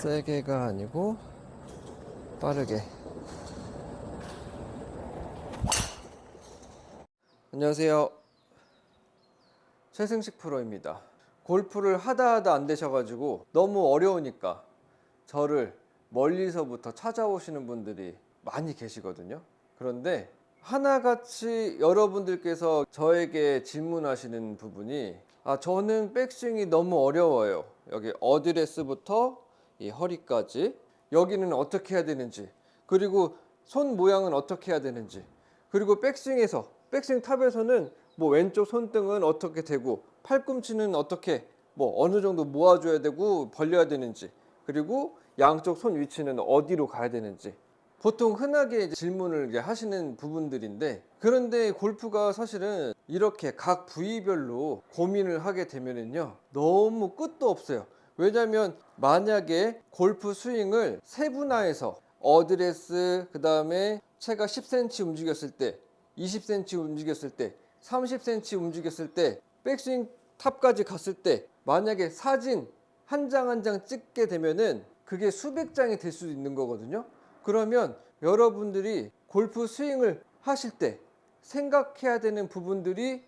세게가 아니고 빠르게. 안녕하세요. 최승식 프로입니다. 골프를 하다 하다 안 되셔가지고 너무 어려우니까 저를 멀리서부터 찾아오시는 분들이 많이 계시거든요. 그런데 하나같이 여러분들께서 저에게 질문하시는 부분이 아 저는 백스윙이 너무 어려워요. 여기 어드레스부터 이 허리까지 여기는 어떻게 해야 되는지 그리고 손 모양은 어떻게 해야 되는지 그리고 백스윙에서 백스윙 탑에서는 뭐 왼쪽 손등은 어떻게 되고 팔꿈치는 어떻게 뭐 어느 정도 모아줘야 되고 벌려야 되는지 그리고 양쪽 손 위치는 어디로 가야 되는지. 보통 흔하게 질문을 하시는 부분들인데 그런데 골프가 사실은 이렇게 각 부위별로 고민을 하게 되면은요 너무 끝도 없어요 왜냐하면 만약에 골프 스윙을 세분화해서 어드레스 그 다음에 채가 10cm 움직였을 때 20cm 움직였을 때 30cm 움직였을 때 백스윙 탑까지 갔을 때 만약에 사진 한장 한 장 찍게 되면은 그게 수백 장이 될 수도 있는 거거든요. 그러면 여러분들이 골프 스윙을 하실 때 생각해야 되는 부분들이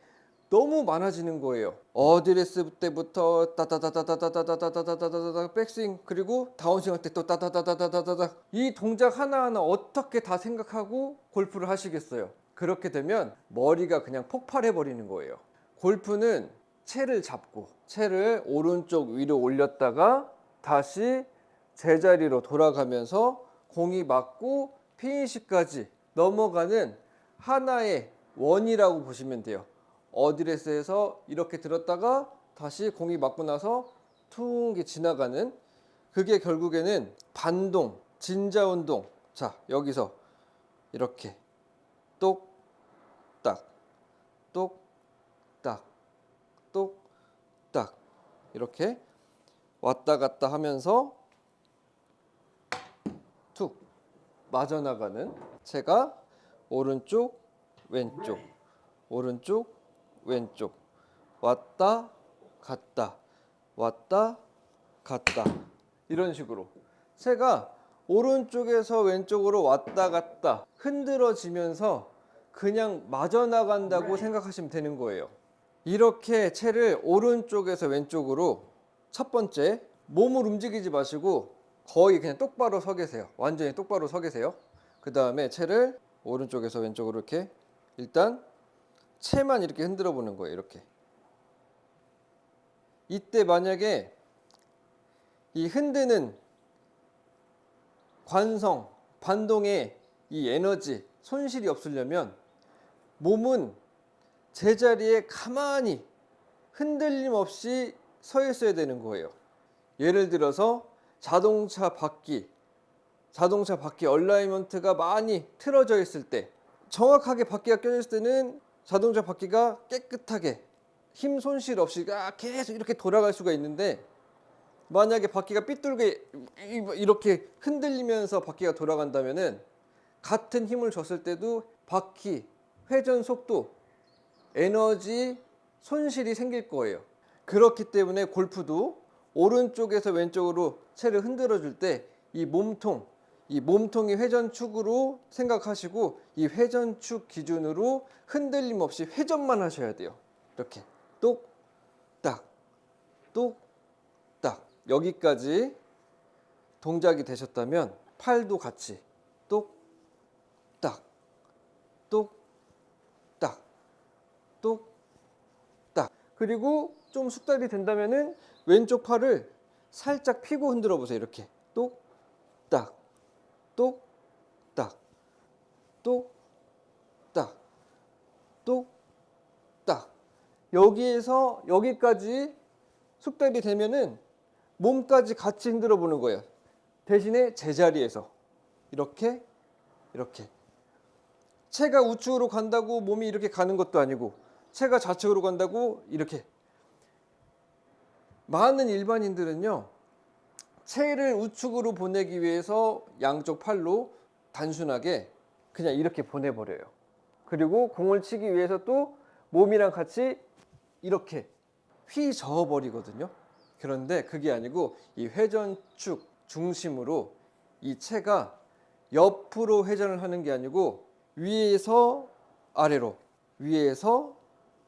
너무 많아지는 거예요. 어드레스 때부터 따다다다다다다다다다다다다 백스윙 그리고 다운스윙 할 때 또 따다다다다다다 이 동작 하나하나 어떻게 다 생각하고 골프를 하시겠어요? 그렇게 되면 머리가 그냥 폭발해 버리는 거예요. 골프는 채를 잡고 채를 오른쪽 위로 올렸다가 다시 제자리로 돌아가면서 공이 맞고 피니시까지 넘어가는 하나의 원이라고 보시면 돼요. 어드레스에서 이렇게 들었다가 다시 공이 맞고 나서 퉁이 지나가는 그게 결국에는 반동, 진자 운동. 자, 여기서 이렇게. 똑딱. 똑딱. 똑딱. 이렇게 왔다 갔다 하면서 툭 맞아 나가는. 채가 오른쪽 왼쪽. 오른쪽 왼쪽 왔다 갔다 왔다 갔다 이런 식으로 채가 오른쪽에서 왼쪽으로 왔다 갔다 흔들어지면서 그냥 맞아 나간다고 생각하시면 되는 거예요. 이렇게 채를 오른쪽에서 왼쪽으로 첫 번째 몸을 움직이지 마시고 거의 그냥 똑바로 서 계세요. 완전히 똑바로 서 계세요. 그 다음에 채를 오른쪽에서 왼쪽으로 이렇게 일단 채만 이렇게 흔들어 보는 거예요. 이렇게. 이때 만약에 이 흔드는 관성, 반동의 이 에너지, 손실이 없으려면 몸은 제자리에 가만히 흔들림 없이 서 있어야 되는 거예요. 예를 들어서 자동차 바퀴, 자동차 바퀴 얼라이먼트가 많이 틀어져 있을 때 정확하게 바퀴가 껴져 있을 때는 자동차 바퀴가 깨끗하게 힘 손실 없이 아, 계속 이렇게 돌아갈 수가 있는데 만약에 바퀴가 삐뚤게 이렇게 흔들리면서 바퀴가 돌아간다면은 같은 힘을 줬을 때도 바퀴 회전 속도 에너지 손실이 생길 거예요. 그렇기 때문에 골프도 오른쪽에서 왼쪽으로 채를 흔들어 줄 때 이 몸통, 이 몸통이 회전축으로 생각하시고 이 회전축 기준으로 흔들림 없이 회전만 하셔야 돼요. 이렇게. 똑딱. 똑딱. 여기까지 동작이 되셨다면 팔도 같이 똑딱. 똑딱. 똑딱. 그리고 좀 숙달이 된다면은 왼쪽 팔을 살짝 피고 흔들어 보세요. 이렇게. 똑딱 똑딱. 똑딱. 똑딱. 여기에서 여기까지 숙달이 되면은 몸까지 같이 흔들어 보는 거예요. 대신에 제자리에서. 이렇게 이렇게. 채가 우측으로 간다고 몸이 이렇게 가는 것도 아니고 채가 좌측으로 간다고 이렇게. 많은 일반인들은요 채를 우측으로 보내기 위해서 양쪽 팔로 단순하게 그냥 이렇게 보내버려요. 그리고 공을 치기 위해서 또 몸이랑 같이 이렇게 휘 저어 버리거든요. 그런데 그게 아니고 이 회전축 중심으로 이 채가 옆으로 회전을 하는 게 아니고 위에서 아래로 위에서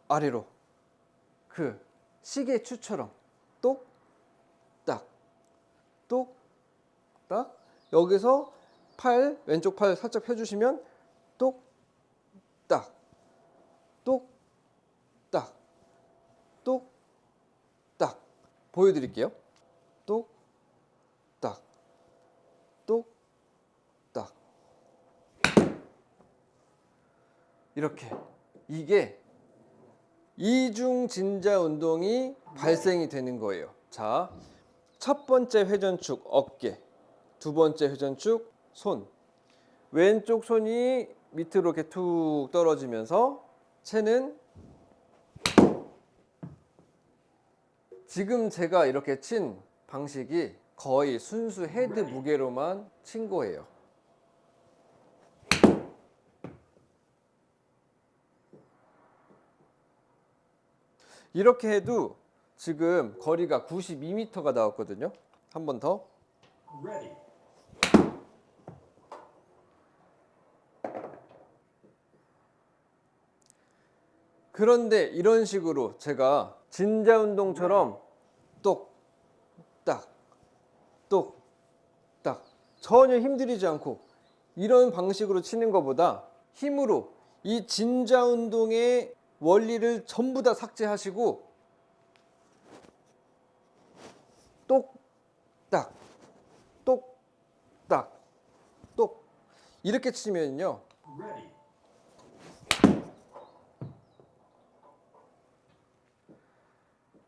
아래로 그 시계 추처럼 똑딱 똑딱. 여기서 팔 왼쪽 팔 살짝 펴주시면 똑딱. 똑딱. 똑딱. 보여드릴게요. 똑딱. 똑딱. 이렇게. 이게 이중 진자 운동이 발생이 되는 거예요. 자, 첫 번째 회전축 어깨, 두 번째 회전축 손. 왼쪽 손이 밑으로 이렇게 툭 떨어지면서 채는 지금 제가 이렇게 친 방식이 거의 순수 헤드 무게로만 친 거예요. 이렇게 해도 지금 거리가 92m가 나왔거든요. 한 번 더. Ready. 그런데 이런 식으로 제가 진자 운동처럼 똑딱 똑딱 전혀 힘들이지 않고 이런 방식으로 치는 것보다 힘으로 이 진자 운동의 원리를 전부 다 삭제하시고 똑딱 똑딱 똑 이렇게 치면요.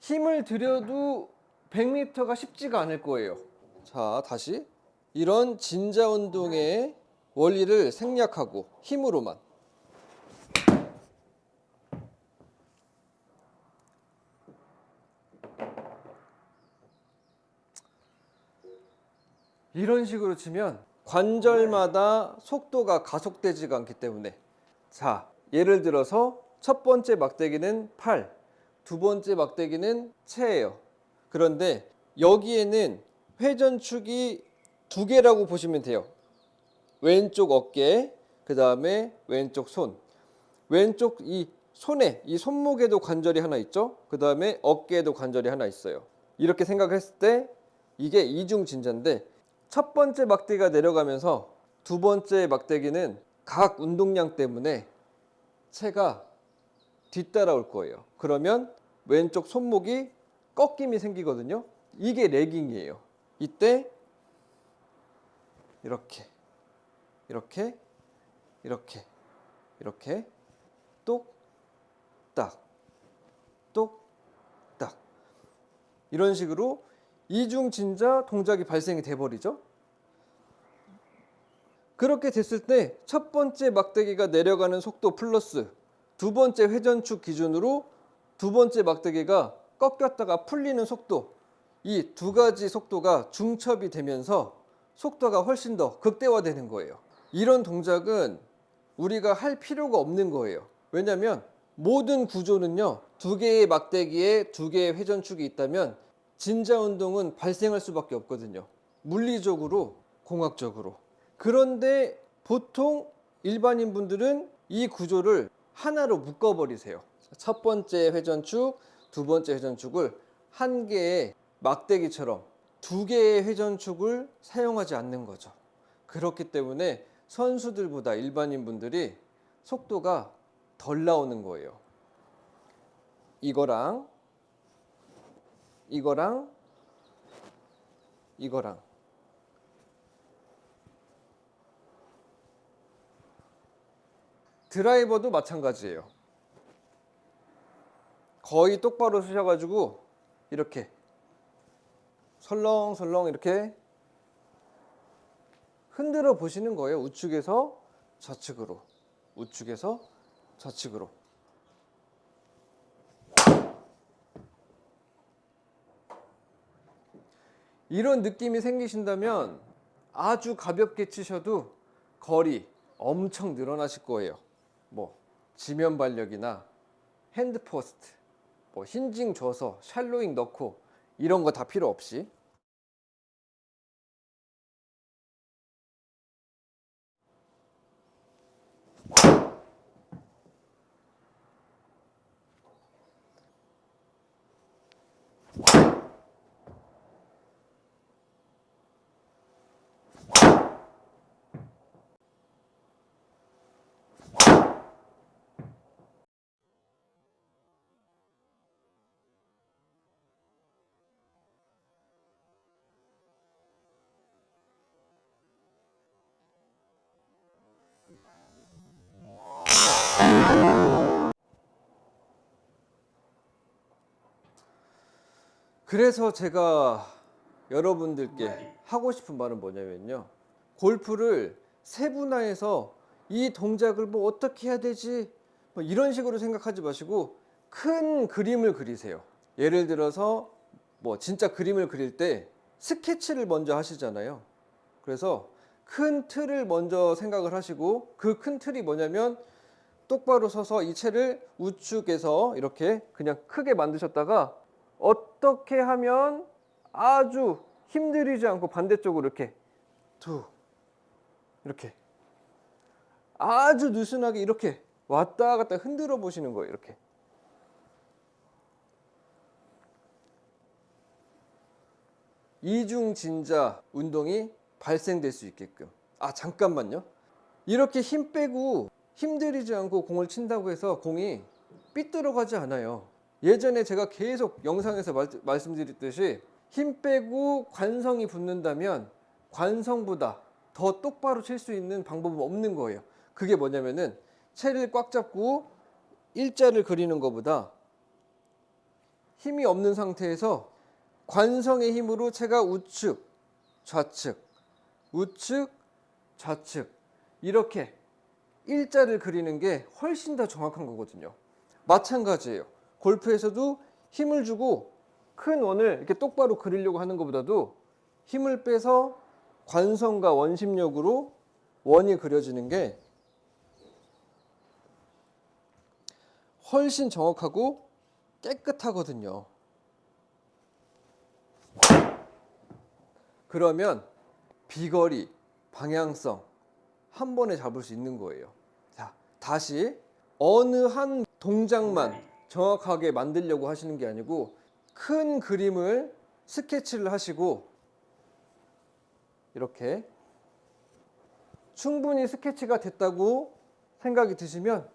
힘을 들여도 100m가 쉽지가 않을 거예요. 자, 다시 이런 진자 운동의 원리를 생략하고 힘으로만 이런 식으로 치면 관절마다 속도가 가속되지가 않기 때문에 자, 예를 들어서 첫 번째 막대기는 팔, 두 번째 막대기는 채예요. 그런데 여기에는 회전축이 두 개라고 보시면 돼요. 왼쪽 어깨, 그 다음에 왼쪽 손. 왼쪽 이 손에, 이 손목에도 관절이 하나 있죠? 그 다음에 어깨에도 관절이 하나 있어요. 이렇게 생각했을 때 이게 이중 진자인데 첫 번째 막대기가 내려가면서 두 번째 막대기는 각 운동량 때문에 채가 뒤따라올 거예요. 그러면 왼쪽 손목이 꺾임이 생기거든요. 이게 레깅이에요. 이때 이렇게 이렇게 이렇게 이렇게 똑딱 똑딱 이런 식으로 이중 진자 동작이 발생이 돼 버리죠. 그렇게 됐을 때 첫 번째 막대기가 내려가는 속도 플러스 두 번째 회전축 기준으로 두 번째 막대기가 꺾였다가 풀리는 속도 이 두 가지 속도가 중첩이 되면서 속도가 훨씬 더 극대화되는 거예요. 이런 동작은 우리가 할 필요가 없는 거예요. 왜냐하면 모든 구조는요 두 개의 막대기에 두 개의 회전축이 있다면 진자 운동은 발생할 수밖에 없거든요. 물리적으로, 공학적으로. 그런데 보통 일반인 분들은 이 구조를 하나로 묶어버리세요. 첫 번째 회전축, 두 번째 회전축을 한 개의 막대기처럼 두 개의 회전축을 사용하지 않는 거죠. 그렇기 때문에 선수들보다 일반인 분들이 속도가 덜 나오는 거예요. 이거랑 이거랑 이거랑 드라이버도 마찬가지예요. 거의 똑바로 쓰셔가지고 이렇게 설렁설렁 이렇게 흔들어 보시는 거예요. 우측에서 좌측으로, 우측에서 좌측으로. 이런 느낌이 생기신다면 아주 가볍게 치셔도 거리 엄청 늘어나실 거예요. 뭐 지면 발력이나 핸드 포스트, 뭐 힌징 줘서 샬로잉 넣고 이런 거 다 필요 없이 그래서 제가 여러분들께 하고 싶은 말은 뭐냐면요. 골프를 세분화해서 이 동작을 뭐 어떻게 해야 되지? 뭐 이런 식으로 생각하지 마시고 큰 그림을 그리세요. 예를 들어서 뭐 진짜 그림을 그릴 때 스케치를 먼저 하시잖아요. 그래서 큰 틀을 먼저 생각을 하시고 그 큰 틀이 뭐냐면 똑바로 서서 이 채를 우측에서 이렇게 그냥 크게 만드셨다가 어떻게 하면 아주 힘들이지 않고 반대쪽으로 이렇게 툭 이렇게 아주 느슨하게 이렇게 왔다 갔다 흔들어 보시는 거예요. 이렇게. 이중 진자 운동이 발생될 수 있게끔. 아, 잠깐만요. 이렇게 힘 빼고 힘들이지 않고 공을 친다고 해서 공이 삐뚤어 가지 않아요. 예전에 제가 계속 영상에서 말, 말씀드렸듯이 힘 빼고 관성이 붙는다면 관성보다 더 똑바로 칠 수 있는 방법은 없는 거예요. 그게 뭐냐면은 채를 꽉 잡고 일자를 그리는 것보다 힘이 없는 상태에서 관성의 힘으로 채가 우측, 좌측, 우측, 좌측 이렇게 일자를 그리는 게 훨씬 더 정확한 거거든요. 마찬가지예요. 골프에서도 힘을 주고 큰 원을 이렇게 똑바로 그리려고 하는 것보다도 힘을 빼서 관성과 원심력으로 원이 그려지는 게 훨씬 정확하고 깨끗하거든요. 그러면 비거리, 방향성 한 번에 잡을 수 있는 거예요. 자, 다시 어느 한 동작만 정확하게 만들려고 하시는 게 아니고 큰 그림을 스케치를 하시고 이렇게 충분히 스케치가 됐다고 생각이 드시면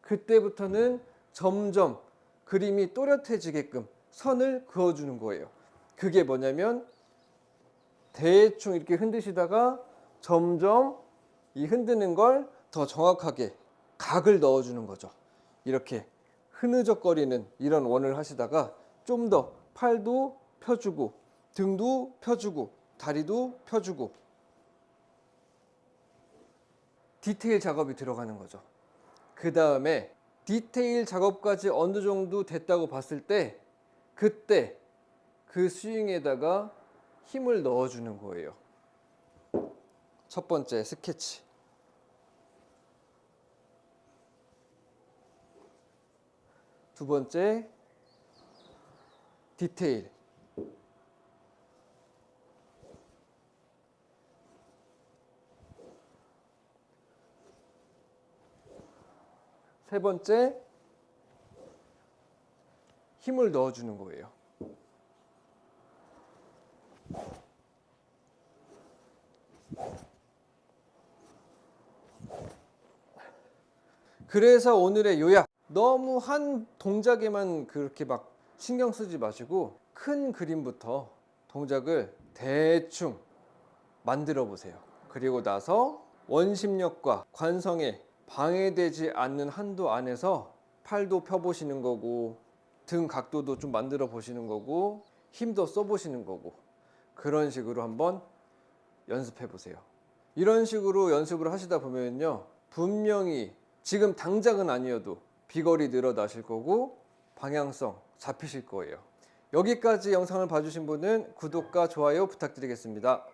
그때부터는 점점 그림이 또렷해지게끔 선을 그어주는 거예요. 그게 뭐냐면 대충 이렇게 흔드시다가 점점 이 흔드는 걸 더 정확하게 각을 넣어주는 거죠. 이렇게 흐느적거리는 이런 원을 하시다가 좀 더 팔도 펴주고 등도 펴주고 다리도 펴주고 디테일 작업이 들어가는 거죠. 그 다음에 디테일 작업까지 어느 정도 됐다고 봤을 때 그때 그 스윙에다가 힘을 넣어주는 거예요. 첫 번째 스케치. 두 번째 디테일. 세 번째 힘을 넣어주는 거예요. 그래서 오늘의 요약 너무 한 동작에만 그렇게 막 신경 쓰지 마시고 큰 그림부터 동작을 대충 만들어 보세요. 그리고 나서 원심력과 관성에 방해되지 않는 한도 안에서 팔도 펴보시는 거고 등 각도도 좀 만들어 보시는 거고 힘도 써 보시는 거고 그런 식으로 한번 연습해 보세요. 이런 식으로 연습을 하시다 보면요. 분명히 지금 당장은 아니어도 비거리 늘어나실 거고 방향성 잡히실 거예요. 여기까지 영상을 봐주신 분은 구독과 좋아요 부탁드리겠습니다.